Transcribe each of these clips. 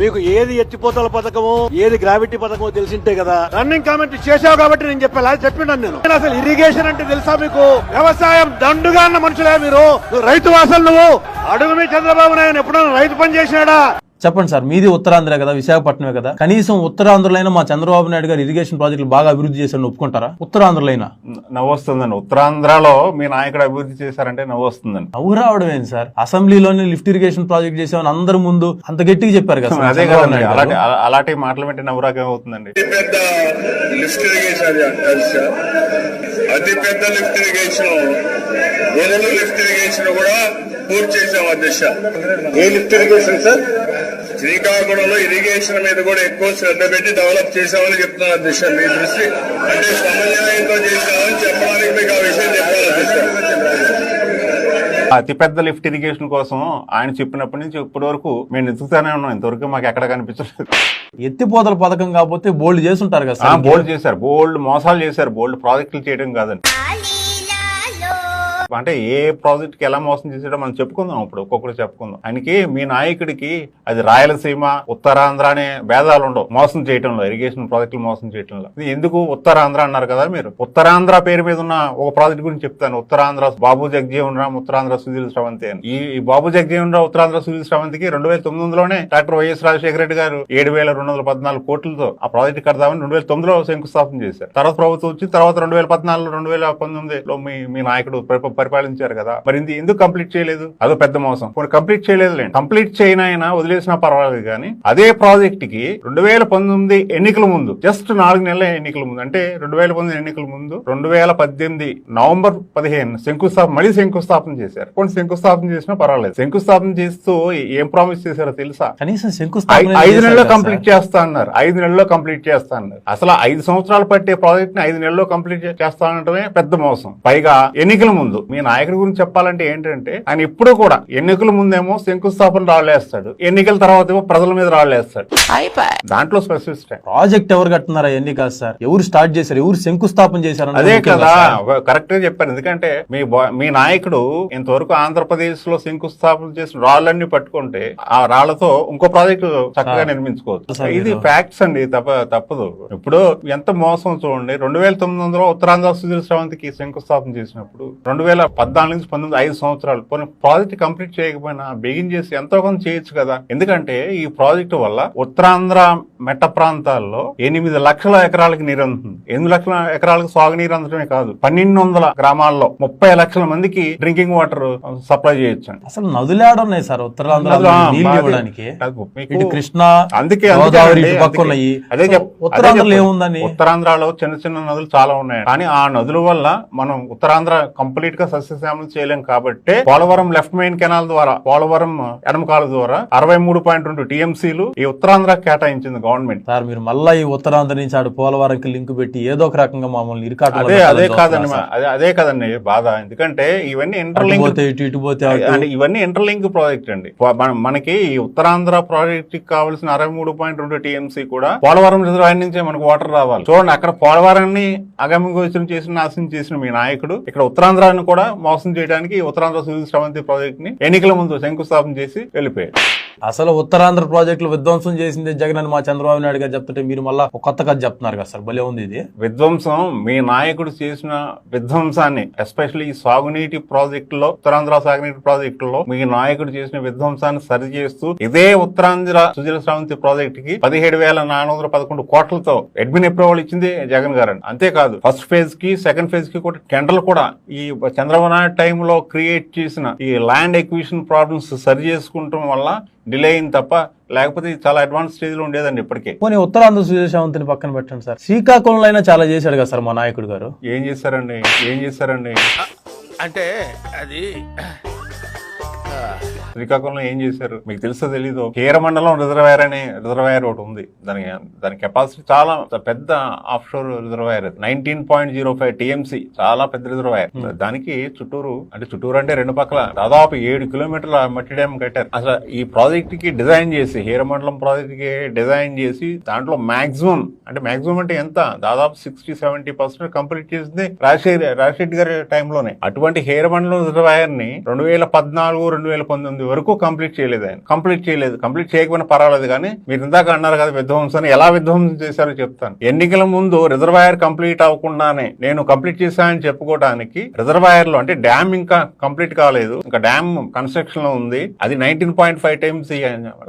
మీకు ఏది ఎత్తిపోతల పథకము ఏది గ్రావిటీ పథకమో తెలిసింటే కదా. రన్నింగ్ కామెంట్ చేసావు కాబట్టి నేను చెప్పాలా చెప్పినాను నేను. నేను అసలు ఇరిగేషన్ అంటే తెలుసా మీకు? వ్యవసాయం దండుగా అన్న మనుషులే మీరు. రైతు వాసలు నువ్వు. అడుగు మీ చంద్రబాబు నాయుడు ఎప్పుడైనా రైతు పని చేసినాడా? చెప్పండి సార్ మీది ఉత్తరాంధ్ర కదా విశాఖపట్నమే కదా. కనీసం ఉత్తరాంధ్రలైనా మా చంద్రబాబు నాయుడు గారు ఇరిగేషన్ ప్రాజెక్టులు బాగా అభివృద్ధి చేశారని ఒప్పుకుంటారా? ఉత్తరాంధ్రలైనా? నవ్వు వస్తుందండి ఉత్తరాంధ్రలో మీ నాయకుడు అభివృద్ధి చేశారంటే నవ్వు వస్తుందండి నవ్వు రావడం ఏంటి సార్? అసెంబ్లీలోనే లిఫ్ట్ ఇరిగేషన్ ప్రాజెక్ట్ చేసామని అందరి ముందు అంత గట్టిగా చెప్పారు కదా అదే కదండి. నాయుడు అలాంటి మాటలు పెట్టి నవ్వు రాకేం అవుతుందండి అతి పెద్ద లిఫ్ట్ ఇరిగేషన్ అది అధ్యక్ష అతి పెద్ద లిఫ్ట్ ఇరిగేషన్ వరలు లిఫ్ట్ ఇరిగేషన్ కూడా పూర్తి చేశాం అధ్యక్ష ఏ లిఫ్ట్ ఇరిగేషన్ సార్? శ్రీకాకుళంలో ఇరిగేషన్ మీద కూడా ఎక్కువ శ్రద్ధ పెట్టి డెవలప్ చేశామని చెప్తున్నాను అధ్యక్ష. మీ దృష్టి అంటే సమన్వయంతో చేశామని చెప్పడానికి మీకు ఆ విషయం చెప్పాలి అతిపెద్ద లిఫ్ట్ ఇరిగేషన్ కోసం ఆయన చెప్పినప్పటి నుంచి ఇప్పటి వరకు మేము ఎదుగుతానే ఉన్నాం. ఇంతవరకు మాకు ఎక్కడ కనిపించలేదు. ఎత్తిపోతల పథకం కాకపోతే బోల్డ్ చేస్తుంటారు కదా సార్. బోల్డ్ చేశారు. బోల్డ్ మోసాలు చేశారు. బోల్డ్ ప్రాజెక్టులు చేయడం కాదండి అంటే ఏ ప్రాజెక్ట్కి ఎలా మోసం చేసాడో మనం చెప్పుకుందాం ఇప్పుడు ఒక్కొక్కరు చెప్పుకుందాం. ఆయనకి మీ నాయకుడికి అది రాయలసీమ ఉత్తరాంధ్ర అనే భేదాలు ఉండవు. మోసం చేయటంలో ఇరిగేషన్ ప్రాజెక్టులు మోసం చేయటంలో. ఇది ఎందుకు ఉత్తరాంధ్ర అన్నారు కదా మీరు? ఉత్తరాంధ్ర పేరు మీద ఉన్న ఒక ప్రాజెక్ట్ గురించి చెప్తాను. ఉత్తరాంధ్ర బాబు జగజీవన్ రామ్ ఉత్తరాంధ్ర సుధీర్ శ్రవంతి అని. ఈ బాబు జగజీవన్ రావు ఉత్తరాంధ్ర సుధీర్ శ్రవంతికి రెండు వేల తొమ్మిదిలోనే డాక్టర్ వైఎస్ రాజశేఖర రెడ్డి గారు ఏడు వేల రెండు వందల పద్నాలుగు కోట్లతో ఆ ప్రాజెక్ట్ కడదామని రెండు వేల తొమ్మిదిలో శంకుస్థాపన చేశారు. తర్వాత ప్రభుత్వం వచ్చి తర్వాత రెండు వేల పద్నాలుగు రెండు వేల పంతొమ్మిదిలో మీ మీ నాయకుడు పరిపాలించారు కదా. మరి ఇది ఎందుకు కంప్లీట్ చేయలేదు? అదో పెద్ద మోసం. కొన్ని కంప్లీట్ చేయలేదు లేండి కంప్లీట్ చేయనైనా వదిలేసినా పర్వాలేదు కానీ అదే ప్రాజెక్ట్కి రెండు వేల పంతొమ్మిది ఎన్నికల ముందు జస్ట్ నాలుగు నెలల ఎన్నికల ముందు అంటే రెండు వేల పంతొమ్మిది ఎన్నికల ముందు రెండు వేల పద్దెనిమిది నవంబర్ పదిహేను శంకుస్థాపన మళ్ళీ శంకుస్థాపన చేశారు. కొన్ని శంకుస్థాపన చేసినా పర్వాలేదు. శంకుస్థాపన చేస్తూ ఏం ప్రామిస్ చేశారో తెలుసా? కనీసం శంకుస్థాపన ఐదు నెలల్లో కంప్లీట్. చేస్తా అన్నారు. ఐదు నెలల్లో కంప్లీట్ చేస్తా అన్నారు. అసలు ఐదు సంవత్సరాలు పట్టే ప్రాజెక్ట్ని ఐదు నెలల్లో కంప్లీట్ చేస్తా అనటమే పెద్ద మోసం. పైగా ఎన్నికల ముందు మీ నాయకుడి గురించి చెప్పాలంటే ఏంటంటే ఆయన ఎప్పుడు కూడా ఎన్నికల ముందేమో శంకుస్థాపన రాళ్ళేస్తాడు ఎన్నికల తర్వాత ఏమో ప్రజల మీద రాళ్ళేస్తాడు. దాంట్లో స్పెసిఫిస్ట్ ప్రాజెక్ట్ ఎవరు కట్టున్నారా ఎన్ని కాదు సార్? ఎవరు స్టార్ట్ చేశారు? ఎవరు శంకుస్థాపన చేశారు అదే కదా. కరెక్ట్గా చెప్పారు ఎందుకంటే మీ మీ నాయకుడు ఇంతవరకు ఆంధ్రప్రదేశ్లో శంకుస్థాపన చేసిన రాళ్ళన్ని పట్టుకుంటే ఆ రాళ్ళతో ఇంకో ప్రాజెక్టు చక్కగా నిర్మించుకోవచ్చు. ఇది ఫ్యాక్ట్స్ అండి తప్ప తప్పదు. ఇప్పుడు ఎంత మోసం చూడండి రెండు వేల తొమ్మిది వందల ఉత్తరాంధ్ర సుధీర్ శ్రవంతికి శంకుస్థాపన చేసినప్పుడు రెండు వేల పద్నాలుగు నుంచి పంతొమ్మిది ఐదు సంవత్సరాలు. ప్రాజెక్ట్ కంప్లీట్ చేయకపోయినా బిగిన్ చేసి ఎంతో కొంత చేయొచ్చు కదా. ఎందుకంటే ఈ ప్రాజెక్టు వల్ల ఉత్తరాంధ్ర మెట్ట ప్రాంతాల్లో ఎనిమిది లక్షల ఎకరాలకు నీరు అందుతుంది. ఎనిమిది లక్షల ఎకరాలకు సాగునీరు అందడమే కాదు పన్నెండు వందల గ్రామాల్లో ముప్పై లక్షల మందికి డ్రింకింగ్ వాటర్ సప్లై చేయొచ్చు అసలు నదులు ఆడున్నాయి సార్ ఉత్తరాంధ్ర ఇవ్వడానికి. కృష్ణ అందుకే గోదావరి అదే ఉత్తరాంధ్రలో. ఏముందని? ఉత్తరాంధ్రలో చిన్న చిన్న నదులు చాలా ఉన్నాయి. కానీ ఆ నదుల వల్ల మనం ఉత్తరాంధ్ర కంప్లీట్గా సస్యశ్యామలం చేయలేం కాబట్టి పోలవరం లెఫ్ట్ మెయిన్ కెనాల్ ద్వారా పోలవరం ఎడమకాల ద్వారా అరవై మూడు పాయింట్ రెండు టీఎంసీలు ఈ ఉత్తరాంధ్ర కేటాయించింది గవర్నమెంట్. సార్ మీరు మళ్ళా ఈ ఉత్తరాంధ్ర నుంచి ఆడు పోలవరంకి లింక్ పెట్టి ఏదో ఒక రకంగా మమ్మల్ని ఇరుకాటంలో అదే అదే కాదండి అదే అదే కదండి బాధ. ఎందుకంటే ఇవన్నీ ఇంటర్లింక్ ఇవన్నీ ఇంటర్లింక్ ప్రాజెక్ట్ అండి. మన- మనకి ఈ ఉత్తరాంధ్ర ప్రాజెక్ట్కి కావాల్సిన అరవై మూడు పాయింట్ రెండు టీఎంసీ కూడా పోలవరం రిజర్వాయర్ నుంచే మనకు వాటర్ రావాలి. చూడండి అక్కడ పోలవరాన్ని అగమగోచరం చేసిన నాశనం చేసిన మీ నాయకుడు ఇక్కడ ఉత్తరాంధ్రాన్ని కూడా మోసం చేయడానికి ఉత్తరాంధ్ర సుధీర్ శ్రవంతి ప్రాజెక్ట్ని ఎన్నికల ముందు శంకుస్థాపన చేసి వెళ్ళిపోయాడు అసలు ఉత్తరాంధ్ర ప్రాజెక్టులు విధ్వంసం చేసింది జగన్ అని మా చంద్రబాబు నాయుడు గారు చెప్తుంటే మీరు మళ్ళీ ఒక కొత్త కథ చెప్తున్నారు కదా సార్ భలే ఉంది ఇది. విధ్వంసం మీ నాయకుడు చేసిన విధ్వంసాన్ని ఎస్పెషల్లీ ఈ సాగునీటి ప్రాజెక్టులో ఉత్తరాంధ్ర సాగునీటి ప్రాజెక్టులో మీ నాయకుడు చేసిన విధ్వంసాన్ని సరి చేస్తూ ఇదే ఉత్తరాంధ్ర సుజల శ్రావంతి ప్రాజెక్ట్కి పదిహేడు వేల నాలుగు వందల పదకొండు కోట్లతో అడ్మిన్ అప్రూవల్ ఇచ్చింది జగన్ గారు అంతేకాదు ఫస్ట్ ఫేజ్కి సెకండ్ ఫేజ్కి కూడా టెండర్లు కూడా ఈ చంద్రబాబు నాయుడు టైంలో క్రియేట్ చేసిన ఈ ల్యాండ్ ఎక్విషన్ ప్రాబ్లమ్స్ సరి చేసుకుంటాం వల్ల డిలే అయింది తప్ప లేకపోతే ఇది చాలా అడ్వాన్స్ స్టేజ్లో ఉండేదండి ఇప్పటికే. పోనీ ఉత్తరాంధ్ర సుజయశావంతిని పక్కన పెట్టండి సార్. శ్రీకాకుళంలో అయినా చాలా చేశాడు కదా సార్ మా నాయకుడు గారు. ఏం చేశారండి? ఏం చేశారండి? అంటే అది శ్రీకాకుళంలో ఏం చేశారు? మీకు తెలుసో తెలీదు? కీరమండలం రిజర్వాయర్ అనే రిజర్వాయర్ ఒకటి ఉంది. దాని దాని కెపాసిటీ చాలా పెద్ద offshore reservoir nineteen point zero five TMC చాలా పెద్ద రిజర్వాయర్. దానికి చుట్టూరు అంటే చుట్టూరు అంటే రెండు పక్కల దాదాపు ఏడు కిలోమీటర్ల మట్టి డ్యామ్ కట్టారు. అసలు ఈ ప్రాజెక్ట్కి డిజైన్ చేసి హీరమండలం ప్రాజెక్ట్కి డిజైన్ చేసి దాంట్లో మాక్సిమం అంటే మాక్సిమం అంటే ఎంత? దాదాపు సిక్స్టీ సెవెంటీ పర్సెంట్ కంప్లీట్ చేసింది రాజశేఖర్ రాజశేఖర్ గారి టైంలోనే. అటువంటి హీరమండలం రిజర్వాయర్ని రెండు వేల పద్నాలుగు రెండు వేల పంతొమ్మిది వరకు కంప్లీట్ చేయలేదు ఆయన. కంప్లీట్ చేయలేదు. కంప్లీట్ చేయకపోయినా పర్వాలేదు కానీ మీరు ఇందాక అన్నారు కదా విధ్వంసం ఎలా విధ్వంసం చేశారో చెప్తాను. ఎన్నికల ముందు రిజర్వాయర్ కంప్లీట్ అవ్వకుండానే నేను కంప్లీట్ చేశానని చెప్పుకోవడానికి రిజర్వాయర్లో అంటే డ్యామ్ ఇంకా కంప్లీట్ కాలేదు. ఇంకా డ్యామ్ కన్స్ట్రక్షన్లో ఉంది. అది nineteen point five TMC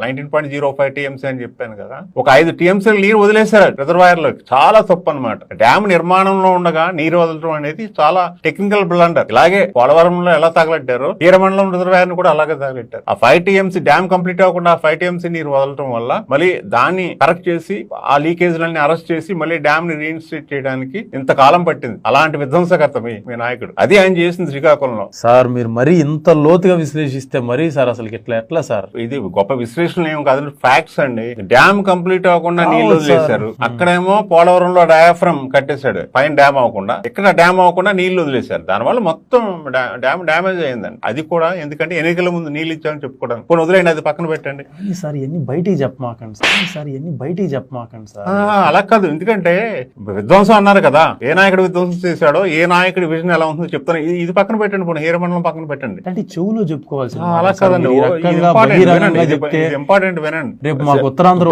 nineteen point zero five TMC అని చెప్పాను కదా. ఒక ఐదు టీఎంసీ నీరు వదిలేశారు రిజర్వాయర్లో చాలా తప్పు అనమాట డ్యామ్ నిర్మాణంలో ఉండగా నీరు వదలడం అనేది చాలా టెక్నికల్ బ్లండర్ ఇలాగే పోలవరంలో ఎలా తగలెట్టారో తీరమండలం రిజర్వాయర్ కూడా అలాగే తగలెట్టారు ఆ ఫైవ్ టీఎంసీ డ్యామ్ కంప్లీట్ అవ్వకుండా ఆ ఫైవ్ టీఎంసీ నీరు వదలటం వల్ల మళ్ళీ దాన్ని కరెక్ట్ చేసి ఆ లీకేజ్లన్నీ అరెస్ట్ చేసి మళ్ళీ డ్యామ్ని రీఇన్స్టేట్ చేయడానికి ఇంత కాలం పట్టింది. అలాంటి విధ్వంసకర్త మీ మీ నాయకుడు. అది ఆయన చేసింది శ్రీకాకుళంలో. సార్ మీరు మరీ ఇంత లోతుగా విశ్లేషిస్తే మరీ సార్ అసలు ఇట్లా ఎట్లా సార్? ఇది గొప్ప విశ్లేషణ ఏం కాదు ఫ్యాక్ట్స్ అండి. డ్యామ్ కంప్లీట్ అవ్వకుండా నీళ్ళు. వదిలేశారు. అక్కడేమో పోలవరంలో డయాఫ్రమ్ కట్టేశాడు. పైన డ్యామ్ అవ్వకుండా. ఇక్కడ డ్యామ్ అవ్వకుండా నీళ్ళు వదిలేశారు. దానివల్ల మొత్తం డ్యామ్ డ్యామేజ్ అయిందండి. అది కూడా ఎందుకంటే ఎన్నికల ముందు నీళ్ళు ఇచ్చామని చెప్పుకోవడానికి. కొన్ని వదిలేయండి అది పక్కన పెట్టండి. ఈసారి ఎన్ని బయటికి చెప్పమాకండి సార్. ఈసారి ఎన్ని బయటికి చెప్పమాకండి సార్. అలా కాదు. ఎందుకంటే విధ్వంసం అన్నారు కదా ఏ నాయకుడు విధ్వంసం చేశాడో ఏ నాయకుడి విజన్ ఎలా ఉంటుందో చెప్తాను. ఇది- పక్కన పెట్టండి పోనీ హీరమండలం పక్కన పెట్టండి. అంటే చెవులో చెప్పుకోవాల్సింది ఆ, అలా సార్, కాదండి. ఇంపార్టెంట్ వినండి, రేపు మాకు ఉత్తరాంధ్ర?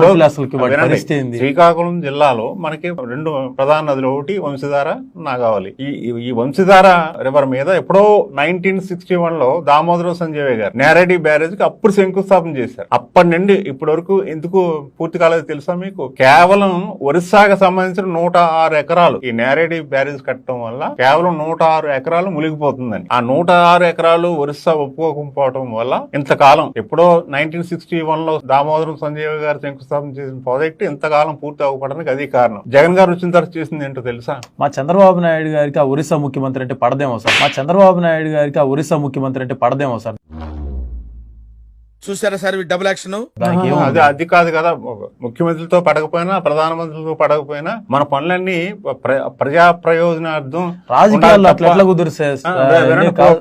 శ్రీకాకుళం జిల్లాలో మనకి రెండు ప్రధాన నదులు ఒకటి వంశధార నాగావళి. ఈ వంశధార రివర్ మీద ఎప్పుడో నైన్టీన్ సిక్స్టీ వన్లో దామోదరం సంజయ్ గారు నేరెడ్డి బ్యారేజ్ బ్యారేజ్కి అప్పుడు శంకుస్థాపన చేశారు. అప్పటి నుండి ఇప్పటి వరకు ఎందుకు పూర్తి కాలేదు తెలుసా మీకు? కేవలం ఒరిస్సాకి సంబంధించిన నూట ఆరు ఎకరాలు ఈ నేరేడి బ్యారేజ్ కట్టడం వల్ల కేవలం నూట ఆరు ఎకరాలు మునిగిపోతుందని ఆ నూట ఆరు ఎకరాలు ఒరిస్సా ఒప్పుకోకపోవడం వల్ల ఇంతకాలం ఎప్పుడో నైన్టీన్ సిక్స్టీ వన్లో దామోదరం సంజయ్ గారు శంకుస్థాపన చేసిన ప్రాజెక్ట్ ఇంతకాలం పూర్తి అవ్వడానికి అది కారణం. జగన్ గారు వచ్చిన తర్వాత చేసింది ఏంటో తెలుసా? మా చంద్రబాబు నాయుడు గారికి ఆ ఒరిస్సా ముఖ్యమంత్రి అంటే పడదేమో సార్. మా చంద్రబాబు నాయుడు గారికి ఆ ఒరిస్సా ముఖ్యమంత్రి అంటే పడదేమో సార్. చూసారా సార్ డబుల్ యాక్షన్ అది? అది కాదు కదా. ముఖ్యమంత్రితో పడకపోయినా ప్రధానమంత్రితో పడకపోయినా మన పనులన్నీ ప్ర- ప్రజా ప్రయోజనార్థం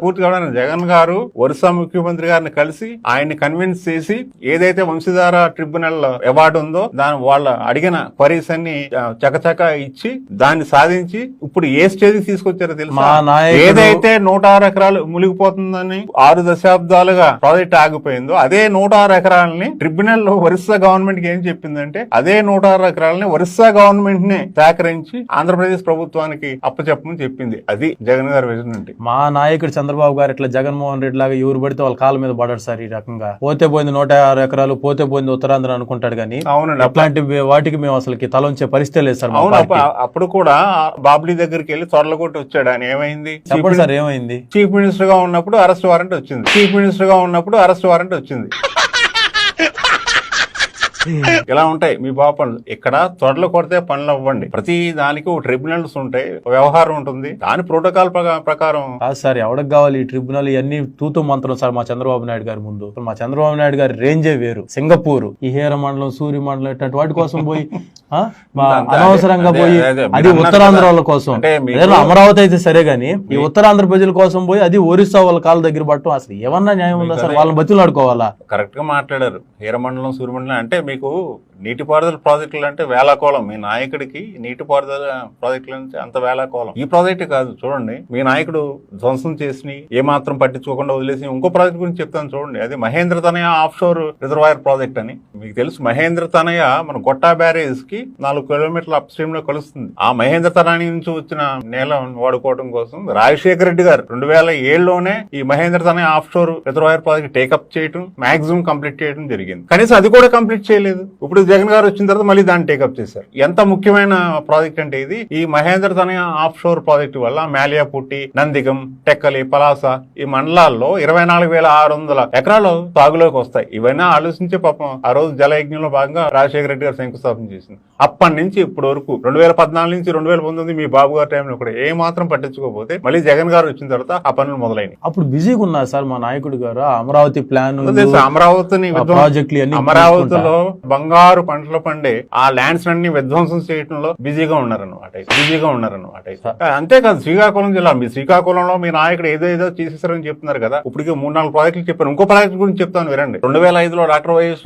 పూర్తి కావడానికి జగన్ గారు ఒరిస్సా ముఖ్యమంత్రి గారిని కలిసి ఆయన్ని కన్విన్స్ చేసి ఏదైతే వంశధార ట్రిబ్యునల్ అవార్డు ఉందో దాని వాళ్ళ అడిగిన క్వరీస్ అన్ని చకచక ఇచ్చి దాన్ని సాధించి ఇప్పుడు ఏ స్టేజ్ తీసుకొచ్చారో తెలుసా? ఏదైతే నూట ఆరు ఎకరాలు మునిగిపోతుందని ఆరు దశాబ్దాలుగా ప్రాజెక్ట్ ఆగిపోయిందో అదే నూట ఆరు ఎకరాలని ట్రిబ్యునల్లో ఒరిస్సా గవర్నమెంట్కి ఏం చెప్పిందంటే అదే నూట ఆరు ఎకరాలని ఒరిస్సా గవర్నమెంట్ని సేకరించి ఆంధ్రప్రదేశ్ ప్రభుత్వానికి అప్పచెప్పమని చెప్పింది. అది జగన్ గారి విజన్ అంటే మా నాయకుడు చంద్రబాబు గారు ఇట్లా జగన్మోహన్ రెడ్డి లాగా ఎవరు పడితే వాళ్ళ కాళ్ళ మీద పడాడు సార్ ఈ రకంగా. పోతే పోయింది నూట ఆరు ఎకరాలు పోతే పోయింది ఉత్తరాంధ్ర అనుకుంటాడు కానీ అవునండి. అట్లాంటి వాటికి మేము అసలుకి తల ఉంచే పరిస్థితి లేదు సార్ అప్పుడు కూడా బాబ్లీ దగ్గరికి వెళ్ళి కొట్టి వచ్చాడు. ఆయన ఏమైంది? చెప్పండి సార్ ఏమైంది? చీఫ్ మినిస్టర్గా ఉన్నప్పుడు అరెస్ట్ వారెంట్ వచ్చింది. చీఫ్ మినిస్టర్గా ఉన్నప్పుడు అరెస్ట్ వారెంట్ వచ్చింది. ఇలా ఉంటాయి? మీ బాబు పనులు. ఇక్కడ త్వరలో కొడితే పనులు అవ్వండి. ప్రతి దానికి ఒక ట్రిబ్యునల్స్ ఉంటాయి. ఒక వ్యవహారం ఉంటుంది. దాని ప్రోటోకాల్ ప్రకారం కాదు సార్ ఎవరికి కావాలి ఈ ట్రిబ్యునల్? ఇవన్నీ తూతు మంత్రం సార్ మా చంద్రబాబు నాయుడు గారి ముందు. మా చంద్రబాబు నాయుడు గారి రేంజే వేరు. సింగపూర్ ఈ హేర మండలం సూర్య మండలం ఇట్లాంటి వాటి కోసం పోయి అనవసరంగా పోయి అదే, ఉత్తరాంధ్ర కోసం. అమరావతి అయితే సరే గానీ ఈ ఉత్తరాంధ్ర ప్రజల కోసం పోయి అది ఒరిస్సా వాళ్ళ కాళ్ళ దగ్గర పట్టడం అసలు ఏమన్నా న్యాయం ఉందా సార్? వాళ్ళని బతులాడుకోవాలా? కరెక్ట్గా మాట్లాడారు. హీరమండలం సూర్యమండలం అంటే మీకు నీటిపారుదల ప్రాజెక్టులు అంటే వేలాకోలం మీ నాయకుడికి నీటిపారుదల ప్రాజెక్టులు అంటే అంత వేలాకోలం ఈ ప్రాజెక్ట్ కాదు చూడండి. మీ నాయకుడు ధ్వంసం చేసి ఏ మాత్రం పట్టించుకోకుండా వదిలేసి ఇంకో ప్రాజెక్ట్ గురించి చెప్తాను చూడండి. అది మహేంద్ర తనయ ఆఫ్ షోర్ రిజర్వాయర్ ప్రాజెక్ట్ అని. మీకు తెలుసు మహేంద్ర తనయ మన గొట్టా బ్యారేజ్కి నాలుగు కిలోమీటర్ల అప్ స్ట్రీమ్లో కలుస్తుంది. ఆ మహేంద్ర తనయ నుంచి వచ్చిన నేల వాడుకోవడం కోసం రాజశేఖర రెడ్డి గారు రెండు వేల ఏడులోనే ఈ Mahendra Tanaya offshore reservoir project take up చేయడం మాక్సిమం కంప్లీట్ చేయడం జరిగింది. కనీసం అది కూడా కంప్లీట్ చేయలేదు. ఇప్పుడు జగన్ గారు వచ్చిన తర్వాత మళ్ళీ దాన్ని టేకప్ చేశారు. ఎంత ముఖ్యమైన ప్రాజెక్ట్ అంటే ఇది ఈ మహేంద్ర తనయ ఆఫ్ షోర్ ప్రాజెక్ట్ వల్ల మేలియాపుట్టి నందిగం టెక్కలి పలాస ఈ మండలాల్లో ఇరవై నాలుగు వేల ఆరు వందల ఎకరాలు సాగులోకి వస్తాయి. ఇవన్నీ ఆలోచించి పాపం ఆ రోజు జలయజ్ఞంలో భాగంగా రాజశేఖర రెడ్డి గారు శంకుస్థాపన చేసింది. అప్పటి నుంచి ఇప్పటి వరకు రెండు వేల పద్నాలుగు నుంచి రెండు వేల పంతొమ్మిది మీ బాబు గారి టైంలో కూడా ఏ మాత్రం పట్టించుకోకపోతే మళ్ళీ జగన్ గారు వచ్చిన తర్వాత ఆ పనులు మొదలైనవి. అప్పుడు బిజీగా ఉన్నారు సార్ మా నాయకుడు గారు. అమరావతి ప్లాన్ అమరావతిని ప్రాజెక్టులు అమరావతిలో బంగారు పంటలు పండే ఆ ల్యాండ్స్ అన్ని విధ్వంసం చేయడంలో బిజీగా ఉన్నారన్నమాట బిజీగా ఉన్నారన్నమాట అంతేకాదు శ్రీకాకుళం జిల్లా మీ శ్రీకాకుళంలో మీ నాయకుడు ఏదో ఏదో చేసేసారని చెప్తున్నారు కదా. ఇప్పటికే మూడు నాలుగు ప్రాజెక్టులు చెప్పారు. ఇంకో ప్రాజెక్ట్ గురించి చెప్తాను వినండి. రెండు వేల ఐదులో డాక్టర్ వైఎస్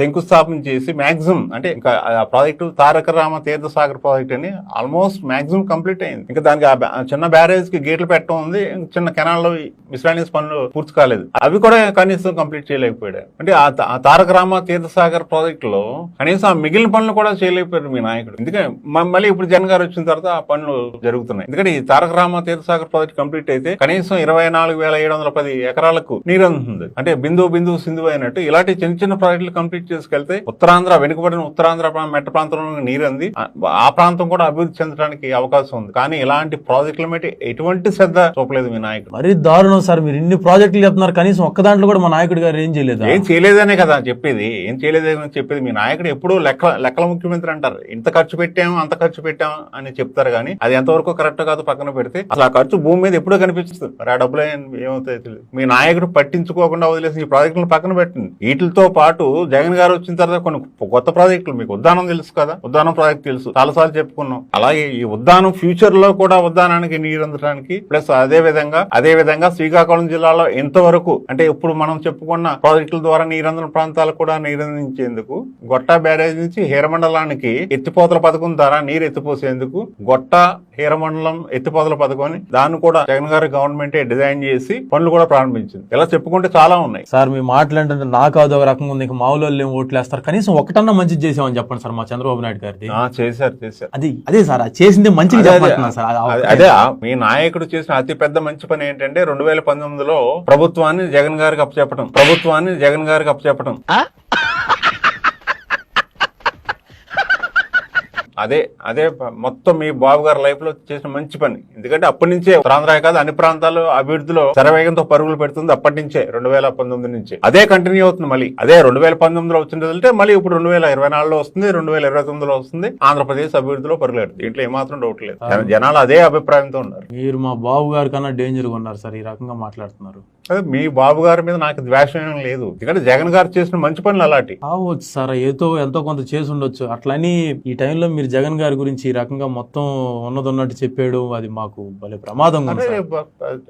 శంకుస్థాపన చేసి మాక్సిమం అంటే ఇంకా ఆ project project Taraka Rama Tirthasagar project అని ఆల్మోస్ట్ మాక్సిమం కంప్లీట్ అయింది. ఇంకా దానికి ఆ బ్యా- చిన్న బ్యారేజ్కి గేట్లు పెట్టడం ఉంది చిన్న కెనాల్లో మిస్లానియస్ పనులు పూర్తి కాలేదు. అవి కూడా కనీసం కంప్లీట్ చేయలేకపోయాడు. అంటే ఆ తారక రామ తీర్థసాగర్ ప్రాజెక్ట్లో కనీసం ఆ మిగిలిన పనులు కూడా చేయలేకపోయారు మీ నాయకుడు. ఎందుకంటే మ- మళ్ళీ ఇప్పుడు జగన్ గారు వచ్చిన తర్వాత ఆ పనులు జరుగుతున్నాయి. ఎందుకంటే ఈ తారక రామ తీర్థసాగర్ ప్రాజెక్ట్ కంప్లీట్ అయితే కనీసం ఇరవై నాలుగు వేల ఏడు వందల పది ఎకరాలకు నీరు అందుతుంది. అంటే బిందు బిందు సింధు అయినట్టు ఇలాంటి చిన్న చిన్న ప్రాజెక్టులు కంప్లీట్ చేసుకెళ్తే ఉత్తరాంధ్ర వెనుకబడిన ఉత్తరాంధ్ర ప్రా- మెట్ట ప్రాంతంలో నీరు అంది ఆ- ప్రాంతం కూడా అభివృద్ధి చెందడానికి అవకాశం ఉంది. కానీ ఇలాంటి ప్రాజెక్టుల మీద ఎటువంటి శ్రద్ధ చూపలేదు మీ నాయకుడు. మరీ దారుణం సార్ మీరు ఇన్ని ప్రాజెక్టులు చెప్తున్నారు కనీసం ఒక్క దాంట్లో కూడా మా నాయకుడు గారు ఏం చేయలేదా? ఏం చేయలేదనే కదా చెప్పేది. ఏం చేయలేదని చెప్పేది మీ నాయకుడు ఎప్పుడూ లెక్క లెక్కల ముఖ్యమంత్రి అంటారు. ఇంత ఖర్చు పెట్టాము అంత ఖర్చు పెట్టాము అని చెప్తారు కానీ అది ఎంతవరకు కరెక్ట్ కాదు పక్కన పెడితే అసలు ఆ ఖర్చు భూమి మీద ఎప్పుడూ కనిపిస్తుంది మరి ఆ డబ్బులు ఏమవుతాయో తెలియదు మీ నాయకుడు పట్టించుకోకుండా వదిలేసి ఈ ప్రాజెక్టులను పక్కన పెట్టింది వీటితో పాటు జగన్ గారు వచ్చిన తర్వాత కొన్ని కొత్త ప్రాజెక్టులు మీకు ఉద్దానం తెలుసు. కదా? ఉద్దానం ప్రాజెక్ట్ తెలుసు. చాలాసార్లు చెప్పుకున్నాం. అలాగే ఈ ఉద్దానం ఫ్యూచర్లో కూడా ఉద్దానానికి నీరు అందడానికి ప్లస్ అదే విధంగా అదే విధంగా శ్రీకాకుళం జిల్లాలో ఎంతవరకు అంటే ఇప్పుడు మనం చెప్పుకున్న ప్రాజెక్టుల ద్వారా నీరందన ప్రాంతాలకు కూడా నీరందించేందుకు గొట్ట బ్యారేజ్ నుంచి హీరమండలానికి ఎత్తిపోతల పథకం ద్వారా నీరు ఎత్తిపోసేందుకు గొట్ట హీరమండలం ఎత్తిపోతల పథకం దాన్ని కూడా జగన్ గారి గవర్నమెంటే డిజైన్ చేసి పనులు కూడా ప్రారంభించింది. ఇలా చెప్పుకుంటే చాలా ఉన్నాయి. సార్ మీ మాట్లాడుతుంటే నాకు అదొక రకంగా ఉంది. ఇంకా మామూలు వాళ్ళు కనీసం ఒకటన్నా మంచిది చేసామని చెప్పండి సార్ మా చంద్రబాబు నాయుడు గారిది. చేశారు చేశారు. అది అదే సార్ అది చేసింది మంచిగా చెప్పమంటున్నా సార్. అది మీ నాయకుడు చేసిన అతి పెద్ద మంచి పని ఏంటంటే రెండు వేల పంతొమ్మిదిలో ప్రభుత్వాన్ని జగన్ గారికి అప్పచెప్పడం ప్రభుత్వాన్ని జగన్ గారికి అప్పచెప్పడం అదే అదే మొత్తం మీ బాబు గారి లైఫ్లో చేసిన మంచి పని. ఎందుకంటే అప్పటి నుంచే ఉత్తరాంధ్ర కాదు అన్ని ప్రాంతాలు అభివృద్ధిలో శరవేగంతో పరుగులు పెడుతుంది అప్పటి నుంచే రెండు వేల పంతొమ్మిది నుంచి. అదే కంటిన్యూ అవుతుంది మళ్ళీ. అదే రెండు వేల పంతొమ్మిదిలో వచ్చిన రిజల్టే మళ్ళీ ఇప్పుడు రెండు వేల ఇరవై నాలుగులో వస్తుంది రెండు వేల ఇరవై తొమ్మిదిలో వస్తుంది. ఆంధ్రప్రదేశ్ అభివృద్ధిలో పరుగులేదు దీంట్లో ఏమాత్రం డౌట్ లేదు. జనాలు అదే అభిప్రాయంతో ఉన్నారు. మీరు మా బాబు గారి కన్నా డేంజర్గా ఉన్నారు సార్. ఈ రకంగా మాట్లాడుతున్నారు. అదే మీ బాబు గారి మీద నాకు ద్వేషం ఏం లేదు. ఎందుకంటే జగన్ గారు చేసిన మంచి పనులు అలాంటి కావచ్చు సార్ ఏదో ఎంతో కొంత చేసి ఉండొచ్చు. అట్లని ఈ టైంలో మీరు జగన్ గారి గురించి ఈ రకంగా మొత్తం ఉన్నది ఉన్నట్టు చెప్పాడు. అది మాకు భలే. బ-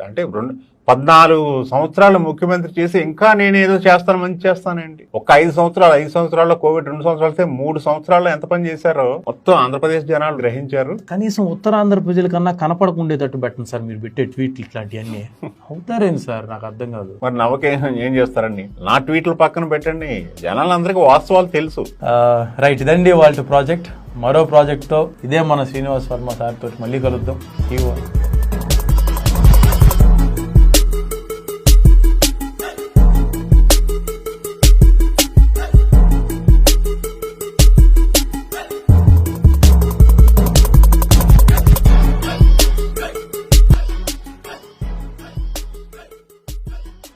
అంటే రెండు పద్నాలుగు సంవత్సరాలు ముఖ్యమంత్రి చేసి ఇంకా నేను ఏదో చేస్తాను మంచి చేస్తానండి. ఒక ఐదు సంవత్సరాలు ఐదు సంవత్సరాల్లో కోవిడ్ రెండు సంవత్సరాలు మూడు సంవత్సరాల్లో ఎంత పని చేశారో మొత్తం ఆంధ్రప్రదేశ్ జనాలు గ్రహించారు. కనీసం ఉత్తరాంధ్ర ప్రజల కన్నా కనపడకుండేటట్టు పెట్టండి సార్ మీరు పెట్టే ట్వీట్లు ఇట్లాంటివన్నీ. అవుతారేంటి సార్? నాకు అర్థం కాదు. మరి నవ్వకే ఏం చేస్తారండి? నా ట్వీట్లు పక్కన పెట్టండి. జనాలందరికీ వాస్తవాలు తెలుసు. రైట్ ఇదండి వాళ్ళ ప్రాజెక్ట్. మరో ప్రాజెక్ట్తో ఇదే మన శ్రీనివాస్ వర్మ సార్ తోటి మళ్ళీ కలుద్దాం.